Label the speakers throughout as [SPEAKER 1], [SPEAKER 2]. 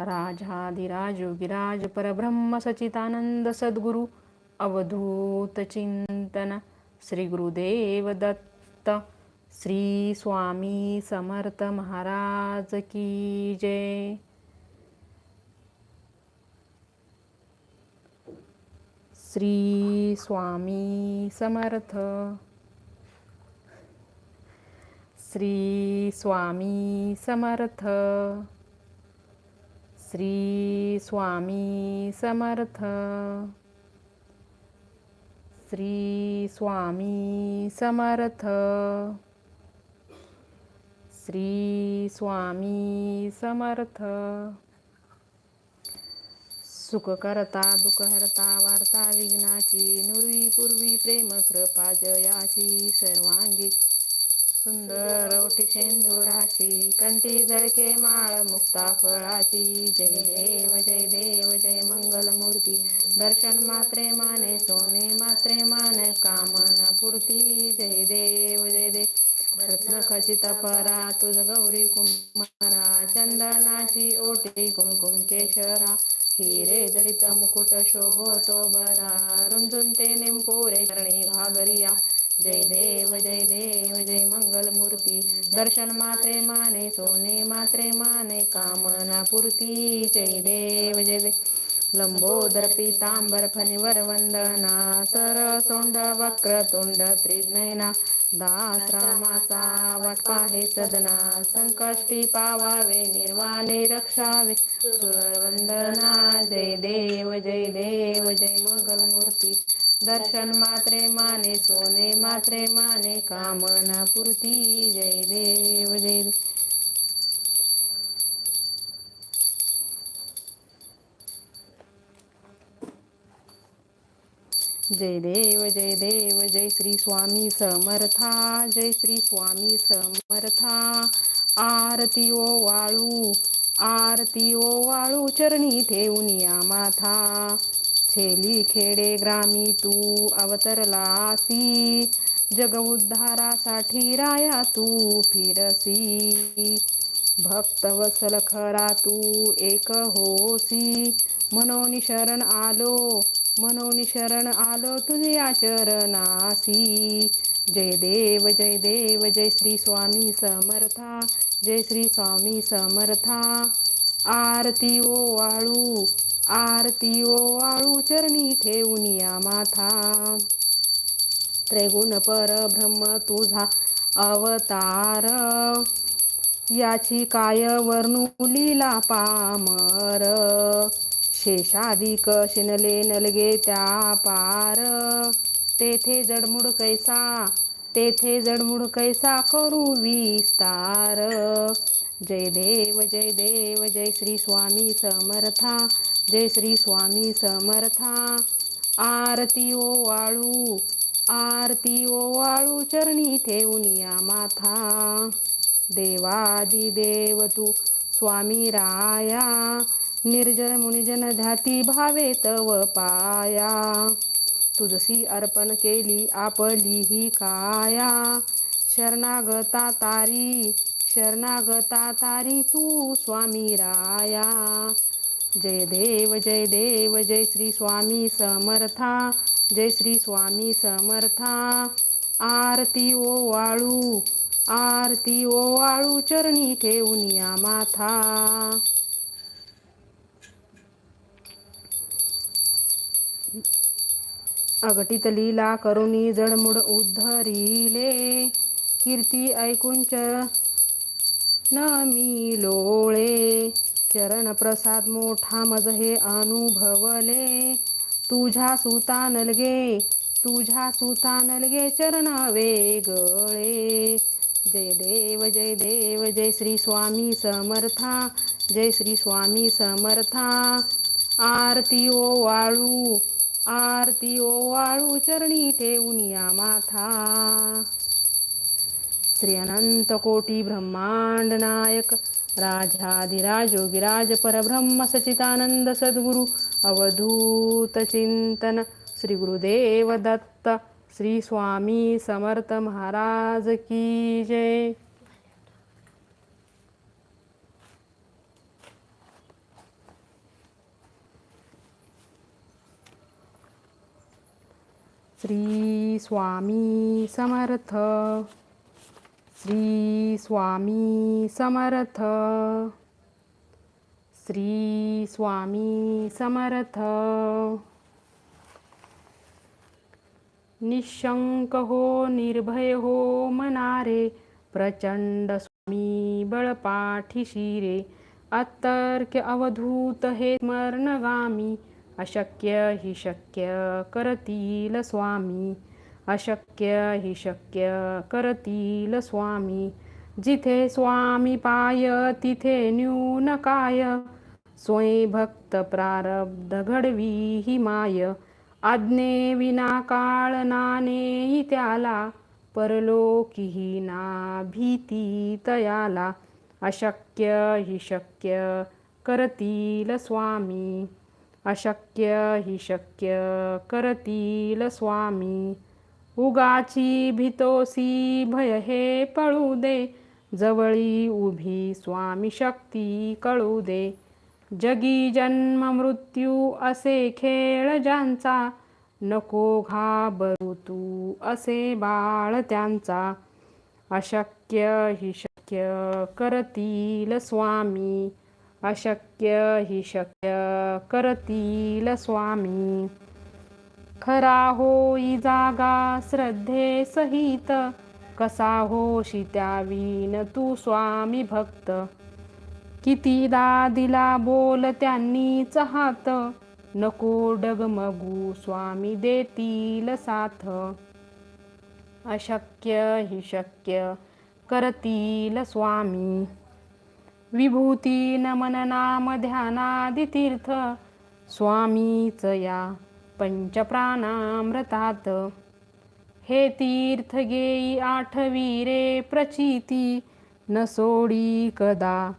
[SPEAKER 1] राजाधिराज योगिराज परब्रह्म सचितानंद सद्गुरु अवधूत चिंतन श्री गुरुदेव दत्त। श्री स्वामी समर्थ महाराज की जय। श्री स्वामी समर्थ। श्री स्वामी समर्थ। श्री स्वामी समर्थ। श्री स्वामी समर्थ। श्री स्वामी समर्थ। सुखकर्ता दुःखहर्ता वार्ता विघ्नाची नुरवी पूर्वी प्रेम कृपा जयाची सर्वांगी। सुंदर ओटी शेंदुराची कंठी झळके माळ मुक्ता फळाची. जय देव जय देव जय मंगल मूर्ती दर्शन मात्रे माने सोने मात्रे मान कामना पूर्ती. जय देव जय देव रत्न खचित परा तुझ गौरी कुमारा चंदनाची ओटी कुमकुम केशरा. हिरे जडित मुकुट शोभतो बरा रुंजुन ते निंपोरे चरणी घागरिया. जय देव जय देव जय मंगल मूर्ती दर्शन मात्रे माने सोने मात्रे माने कामना पूर्ती. जय देव जय देव लंबोदर पीतांबर फणीवर वंदना सर सोंड वक्र तोंड त्रिनयना. दास रामाचा वाट पाहे सदना. संकष्टी पावावे निर्वाणे रक्षावे. वंदना जय देव जय देव जय मंगल मूर्ती दर्शन मात्रे माने सोने मात्रे माने कामना पूर्ती. जय देव जय देव. जय देव जय देव जय श्री स्वामी समर्था. जय श्री स्वामी समर्था. आरती ओ वाळू आरती ओ वाळू चरणी ठेवून या माथा. छेली खेडे ग्रामी तू अवतरलासी जग उद्धारासाठी राया तू फिरसी. भक्त वसल खरा तू एक होसी. मनोनी शरण आलो मनोनी शरण आलो तुझ्या चरणासी. जय देव जय देव जय श्री स्वामी समर्था जय श्री स्वामी समर्था. आरती ओ वाळू आरती ओ वाळू चरणी ठेवून या माथा. त्रिगुण परब्रह्म तुझा अवतार. याची काय वर्णुलीला पामर? शेषाधिक शिनले नलगे त्या पार. तेथे जडमुड कैसा तेथे जडमुड कैसा करू विस्तार. जय देव जय देव जय श्री स्वामी समर्था. जय श्री स्वामी समर्था. आरती ओ वाळू आरती ओ वाळू चरणी ठेवून या माथा. देवादिदेव तू स्वामी राया निर्जन मुनिजन ध्याती भावे तव पाया. तुझसी अर्पण केली आपली ही काया. शरणागता तारी शरणागता तारी तू स्वामी राया. जय देव जय देव जय श्री स्वामी समर्था जय श्री स्वामी समर्था. आरती ओ वाळू आरती ओ वाळू चरणी ठेवून या माथा. अगटित लीला करुणी जडमुड उद्धरिले कीर्ती ऐकून न मी लोळे. चरण प्रसाद मोठा मज हे अनुभवले. तुझ्या सुता नलगे तुझ्या सुता नलगे चरण वेगळे. जय देव जय देव जय श्री स्वामी समर्था जय श्री स्वामी समर्था. आरती ओ वाळू आरती ओ वाळू चरणी ठेवूनिया माथा. श्री अनंत कोटी ब्रह्मांड नायक राजाधिराजो विराज परब्रह्म सचितानंद सद्गुरु अवधूत चिंतन श्री गुरुदेव दत्त श्री स्वामी समर्थ महाराज की जय। श्री स्वामी समर्थ। श्री स्वामी समर्थ। श्री स्वामी समर्थ। निशंक हो निर्भय हो मनारे प्रचंड स्वामी बळपाठीशी रे अतर्क्य अवधूत हे स्मरणगामी अशक्य हि शक्य करतील स्वामी। अशक्य हि शक्य करतील स्वामी. जिथे स्वामी पाय तिथे न्यून काय? स्वयं भक्त प्रारब्ध घडवी ही माय. आज्ञे विना काळ नाने त्याला. परलोकीही ना भीती तयाला. अशक्य हि शक्य करतील स्वामी. अशक्य हि शक्य करतील स्वामी. उगाची भीतोसी भय हे पळू दे. जवळी उभी स्वामी शक्ती कळू दे. जगी जन्म मृत्यू असे खेळ ज्यांचा नको घाबरू तू असे बाळ त्यांचा. अशक्य हि शक्य करतील स्वामी. अशक्य हि शक्य करतील स्वामी. खरा होई जागा श्रद्धे सहित कसा होशी त्यावीन तू स्वामी भक्त? कितीदा दिला बोल त्यांनीच हात नको डगमगू स्वामी देतील साथ. अशक्य हि शक्य करतील स्वामी. विभूती नमन नाम ध्यानादि तीर्थ स्वामीच या पंचप्राणामृतात. हे तीर्थ गेई आठवी रे प्रचिती न सोडी कदा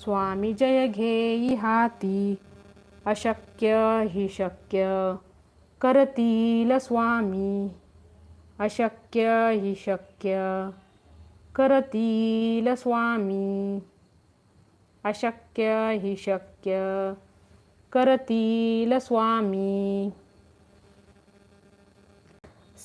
[SPEAKER 1] स्वामी जय घेई हाती. अशक्य हि शक्य करतील स्वामी. अशक्य हि शक्य करतील स्वामी. अशक्य हि शक्य करतील स्वामी.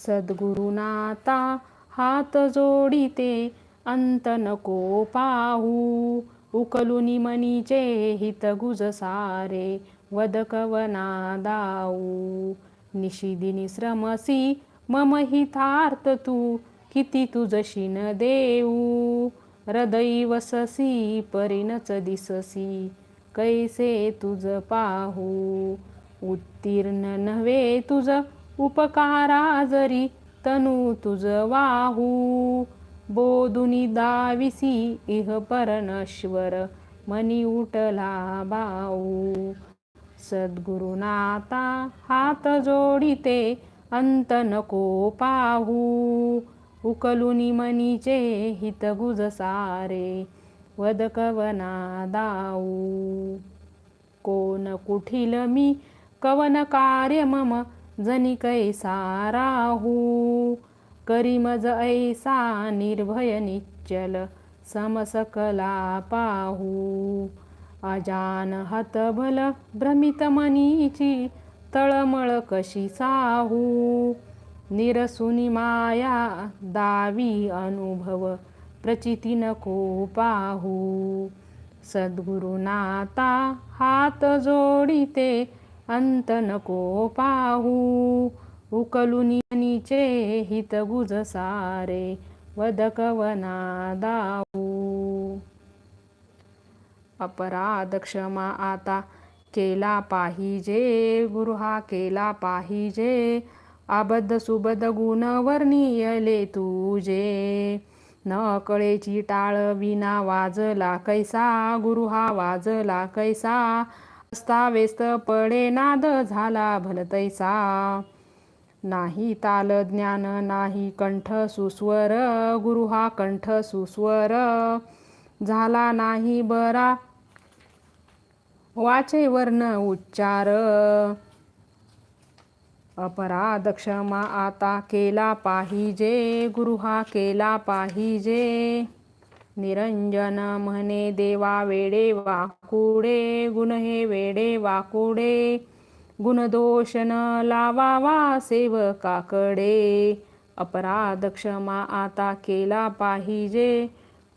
[SPEAKER 1] सद्गुरुनाता हात जोडिते अंत नको पाहू. उकलुनी मनीचे हित गुज सारे वदकवना दाऊ निशिदिनी श्रमसी मम हितार्थ तू किती तुझशी न देऊ. हृदय वससी परिणच दिससी कैसे तुझ पाहू. उत्तीर्ण नव्हे तुझ उपकारा जरी तनु तुझ वाहू. बोधुनी दाविसी इह परनश्वर मनी उठला बाऊ सद्गुरुनाता हात जोडिते अंत नको पाहू. उकलुनी मनीचे हित गुज सारे वदकवना दाऊ कोण कुठील मी कवन कार्य मम जनी कैसा राहू करी मज ऐसा निर्भय निश्चल समसकला पाहू। अजान हतबल भ्रमित मनीची तळमळ कशी साहू। निरसुनी माया दावी अनुभव प्रचिती नको पाहू। सद्गुरुनाता हात जोडिते अंत नको पाहू उकलुनी हित गुज सारे वदकवना दाऊ अपराध क्षमा आता केला पाहिजे गुरु हा केला पाहिजे. अबद्ध सुबद्ध गुण वर्णियले तुझे. न कळेची टाळ विना वाजला कैसा गुरु हा वाजला कैसा. अस्ताव्यस्त पडे नाद झाला भलतैसा. नाही ताल ज्ञान नाही कंठ सुस्वर गुरु हा कंठ सुस्वर. झाला नाही बरा वाचे वर्ण उच्चार. अपराध क्षमा आता केला पाहिजे गुरु हा केला पाहिजे. निरंजन म्हणे देवा वेडे वाकुडे गुण हे वेडे वाकुडे गुणदोष न लावावा सेवकाकडे? अपराध क्षमा आता केला पाहिजे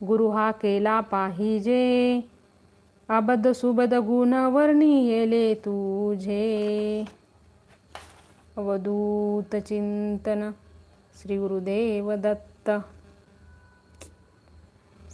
[SPEAKER 1] गुरु हा केला पाहिजे. अबद सुबद गुण वर्णियेले तुझे. अवधूत चिंतन श्री गुरुदेव दत्त।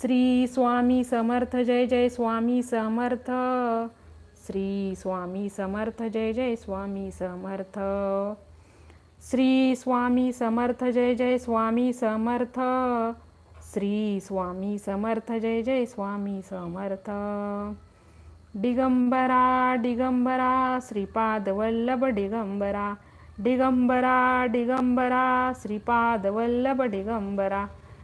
[SPEAKER 1] श्री स्वामी समर्थ जय जय स्वामी समर्थ. श्री स्वामी समर्थ जय जय स्वामी समर्थ. श्री स्वामी समर्थ जय जय स्वामी समर्थ. श्री स्वामी समर्थ जय जय स्वामी समर्थ. दिगंबरा दिगंबरा श्रीपाद वल्लभ दिगंबरा. दिगंबरा दिगंबरा श्रीपाद वल्लभ दिगंबरा.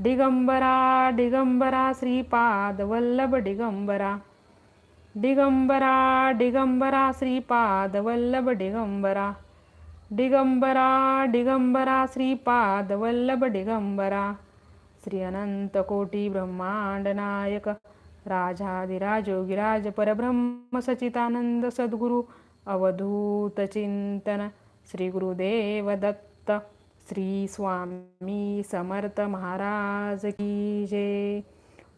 [SPEAKER 1] दिगंबरा दिगंबरा श्रीपाद वल्लभ दिगंबरा. दिगंबरा दिगंबरा श्रीपाद वल्लभ दिगंबरा. दिगंबरा दिगंबरा श्रीपाद वल्लभ दिगंबरा. श्री अनंत कोटी ब्रह्मांड नायक राजाधिराज परब्रह्म सचितानंद सद्गुरु अवधूत चिंतन श्री गुरुदेव दत्त. श्री स्वामी समर्थ महाराज की जय.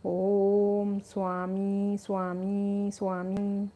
[SPEAKER 1] ओम स्वामी स्वामी स्वामी.